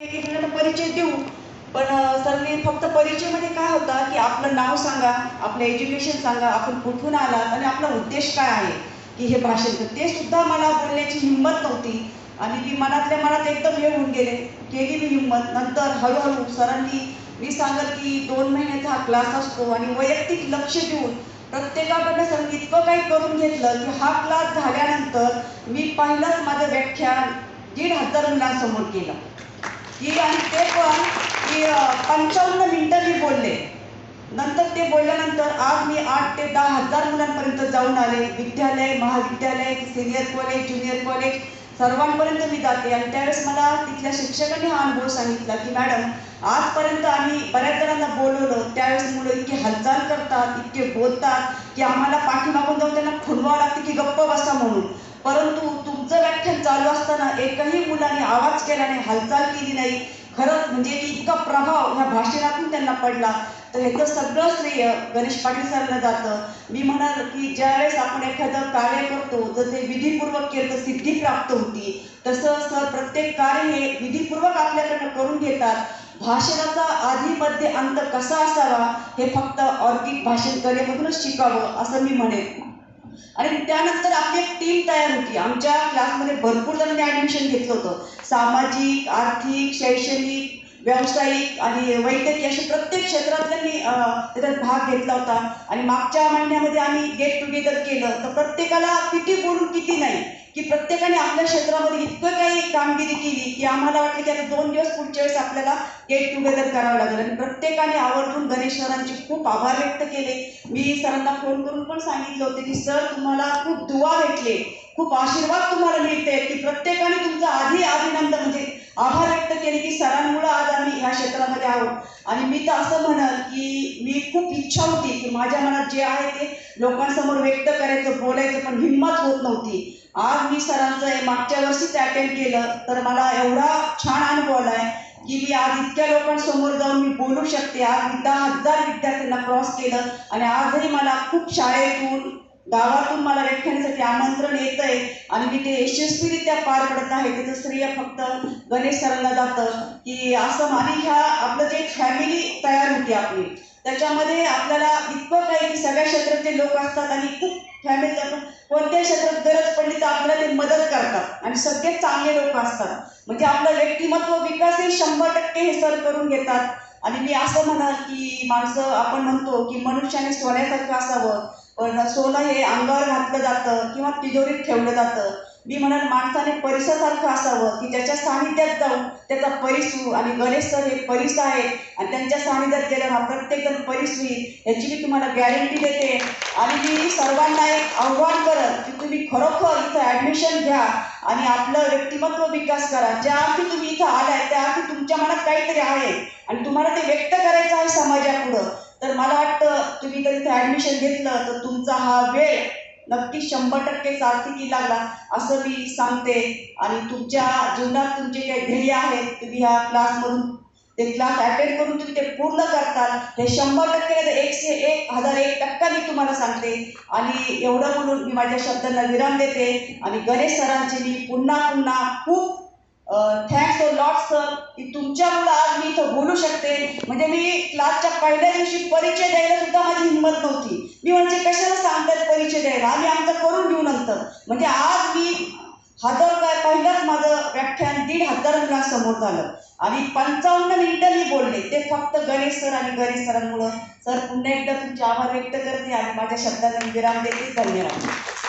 एकमेकांना परिचय देऊ पण सरांनी फक्त परिचयमध्ये काय होता की आपलं नाव सांगा आपलं एज्युकेशन सांगा आपण कुठून आलात आणि आपला उद्देश काय आहे? की हे भाषण ते सुद्धा मला बोलण्याची हिंमत नव्हती आणि मी मनातल्या मनात एकदम हे होऊन गेले. केली मी हिंमत. नंतर हळूहळू सरांनी मी सांगत की दोन महिन्याचा हा क्लास असतो आणि वैयक्तिक लक्ष देऊन प्रत्येकाकडनं सरांनी इतकं काही करून घेतलं की हा क्लास झाल्यानंतर मी पहिलंच माझं व्याख्यान दीड हजार मुलांसमोर केलं. की आणि ते पण की पंचावन्न मिनटं मी बोलले. नंतर ते बोलल्यानंतर आज मी आठ ते दहा हजार मुलांपर्यंत जाऊन आले. विद्यालय महाविद्यालय सिनियर कॉलेज ज्युनियर कॉलेज सर्वांपर्यंत मी जाते. आणि त्यावेळेस मला तिथल्या शिक्षकांनी हा अनुभव सांगितला की मॅडम आजपर्यंत आम्ही बऱ्याच जणांना बोलवलं. त्यावेळेस मुलं इतकी हालचाल करतात इतके बोलतात की आम्हाला पाठीमागून जाऊन त्यांना खुलवावं लागतं की गप्प बसा म्हणून. परंतु तुमचं चालू असताना एकही मुलाने आवाज केला नाही हालचाल केली नाही. खरंच म्हणजे की इतका प्रभाव ह्या भाषणातून त्यांना पडला. तर ह्याचं सगळं श्रेय गणेश पाटील सरला जातं. मी म्हणाल की ज्यावेळेस आपण एखादं कार्य करतो जर ते विधीपूर्वक केलं तर सिद्धी प्राप्त होती. तसं सर प्रत्येक कार्य हे विधीपूर्वक आपल्याकडनं करून घेतात. भाषणाचा आधी मध्ये अंत कसा असावा हे फक्त ऑर्गिक भाषण कलेमधूनच शिकावं असं मी म्हणेन. आणि त्यानंतर आपली एक टीम तयार होती. आमच्या क्लासमध्ये भरपूर जणांनी ॲडमिशन घेतलं होतं. सामाजिक आर्थिक शैक्षणिक व्यावसायिक आणि वैद्यकीय अशा प्रत्येक क्षेत्रातल्यांनी त्यांनी त्याच्यात भाग घेतला होता. आणि मागच्या महिन्यामध्ये आम्ही गेट टुगेदर केलं. तर प्रत्येकाला किती बोलून किती नाही की प्रत्येकाने आपल्या क्षेत्रामध्ये इतकं काही कामगिरी केली की आम्हाला वाटलं की आता दोन दिवस पुढच्या वेळेस आपल्याला गेट टुगेदर करावं लागेल. आणि प्रत्येकाने आवर्जून गणेश सरांचे खूप आभार व्यक्त केले. मी सरांना फोन करून पण सांगितलं होते की सर तुम्हाला खूप दुवा भेटले. खूप आशीर्वाद तुम्हाला मिळते की प्रत्येकाने तुमचा आधी अभिनंदन म्हणजे आभार व्यक्त केले की सरांमुळं आज आम्ही ह्या क्षेत्रामध्ये आहोत. आणि मी तर असं म्हणल की मी खूप इच्छा होती की माझ्या मनात जे आहे ते लोकांसमोर व्यक्त करायचं बोलायचं पण हिंमत होत नव्हती. आज मी सरांचं हे मागच्या वर्षीच अटेंड केलं तर मला एवढा छान अनुभव आलाय की मी आज इतक्या लोकांसमोर जाऊन मी बोलू शकते. आज मी दहा हजार विद्यार्थ्यांना क्रॉस केलं आणि आजही मला खूप शाळेतून गावातून मला व्याख्यानासाठी आमंत्रण येत आहे आणि मी ते यशस्वीरित्या पार पडत आहे. त्याचं श्रेय फक्त गणेश सरांना जातं. की असं आणि ह्या आपलं जे फॅमिली तयार होती आपली त्याच्यामध्ये आपल्याला इतकं काही की सगळ्या क्षेत्रातले लोक असतात आणि इतकं फॅमिली आपण कोणत्या क्षेत्रात गरज पडली तर आपल्याला ते मदत करतात. आणि सगळे चांगले लोक असतात. म्हणजे आपलं व्यक्तिमत्व विकास हे शंभर टक्के हे सर करून घेतात. आणि मी असं म्हणाल की माणसं आपण म्हणतो की मनुष्याने सोन्यासारखं असावं. पण सोनं हे अंगावर घातलं जातं किंवा तिजोरीत ठेवलं जातं. मी म्हणाल माणसाने परिसासारखं असावं की त्याच्या सानिध्यात जाऊन त्याचा परिसू आणि गणेश सर हे परिस आहे आणि त्यांच्या सानिध्यात गेल्यावर हा प्रत्येकजण परिस होईल याची मी तुम्हाला गॅरंटी देते. आणि मी सर्वांना एक आव्हान करत की तुम्ही खरोखर इथं ॲडमिशन घ्या आणि आपलं व्यक्तिमत्व विकास करा. ज्या अर्थी तुम्ही इथं आलाय त्या अर्थी तुमच्या मनात काहीतरी आहे आणि तुम्हाला ते व्यक्त करायचं आहे समाजापुढं. तर मला वाटतं तुम्ही जर इथं ॲडमिशन घेतलं तर तुमचा हा वेळ नक्की शंभर टक्के सार्थकी लागला असं मी सांगते. आणि तुमच्या जीवनात तुमचे काही ध्येय आहेत तुम्ही ह्या क्लासमधून ते क्लास अटेंड करून तुम्ही ते पूर्ण करताल. हे शंभर टक्के तर एकशे एक हजार एक टक्का मी तुम्हाला सांगते. आणि एवढं म्हणून मी माझ्या शब्दांना विराम देते. आणि गणेश सरांची मी पुन्हा पुन्हा खूप थँक्स अ लॉट सर की तुमच्यामुळं आज मी इथं बोलू शकते. म्हणजे मी क्लासच्या पहिल्या दिवशी परिचय द्यायला सुद्धा माझी हिंमत नव्हती. मी म्हणजे कशाला सांगतात परिचय द्यायला? आम्ही आमचं करून घेऊ नंतर. म्हणजे आज मी हजार काय पहिलंच माझं व्याख्यान दीड हजार मुलांसमोर झालं. आणि पंचावन्न मिनिटं मी बोलले. ते फक्त गणेश सर आणि गणेश सरांमुळं. सर पुन्हा एकदा तुमचे आभार व्यक्त करते आणि माझ्या शब्दांना मी विराम देते. धन्यवाद.